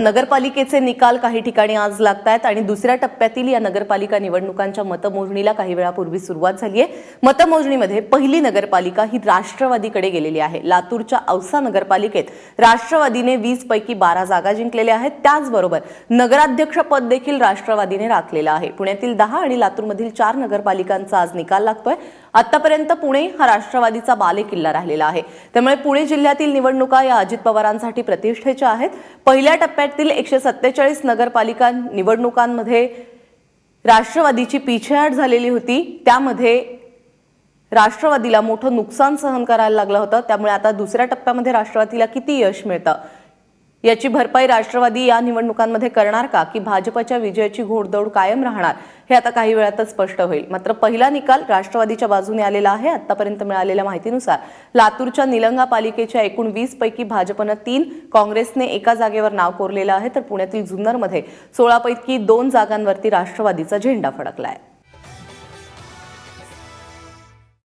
नगरपालिकेचे निकाल काही ठिकाणी आज लागत आहेत आणि दुसऱ्या टप्प्यातील या नगरपालिका निवडणुकांच्या मतमोजणीला काही वेळापूर्वी सुरुवात झाली आहे मतमोजणीमध्ये पहिली नगरपालिका ही राष्ट्रवादीकडे गेलेली आहे. लातूरच्या औसा नगरपालिकेत राष्ट्रवादीने वीस पैकी बारा जागा जिंकलेल्या आहेत. त्याचबरोबर नगराध्यक्ष पद देखील राष्ट्रवादीने राखलेलं आहे. पुण्यातील दहा आणि लातूरमधील चार नगरपालिकांचा आज निकाल लागतोय. आतापर्यंत पुणे हा राष्ट्रवादीचा बालेकिल्ला राहिलेला आहे. त्यामुळे पुणे जिल्ह्यातील निवडणुका या अजित पवारांसाठी प्रतिष्ठेच्या आहेत. पहिल्या टप्प्यातील एकशे सत्तेचाळीस नगरपालिका निवडणुकांमध्ये राष्ट्रवादीची पिछेहाट झालेली होती. त्यामध्ये राष्ट्रवादीला मोठं नुकसान सहन करायला लागलं होतं. त्यामुळे आता दुसऱ्या टप्प्यामध्ये राष्ट्रवादीला किती यश मिळतं? याची भरपाई राष्ट्रवादी या निवडणुकांमध्ये करणार का? की भाजपच्या विजयाची घोडदौड कायम राहणार? हे आता काही वेळातच स्पष्ट होईल. मात्र पहिला निकाल राष्ट्रवादीच्या बाजूने आलेला आहे. आतापर्यंत मिळालेल्या माहितीनुसार लातूरच्या निलंगा पालिकेच्या एकूण वीस पैकी भाजपनं तीन काँग्रेसने एका जागेवर नाव कोरलेलं आहे. तर पुण्यातील जुन्नरमध्ये सोळा पैकी दोन जागांवरती राष्ट्रवादीचा झेंडा फडकला आहे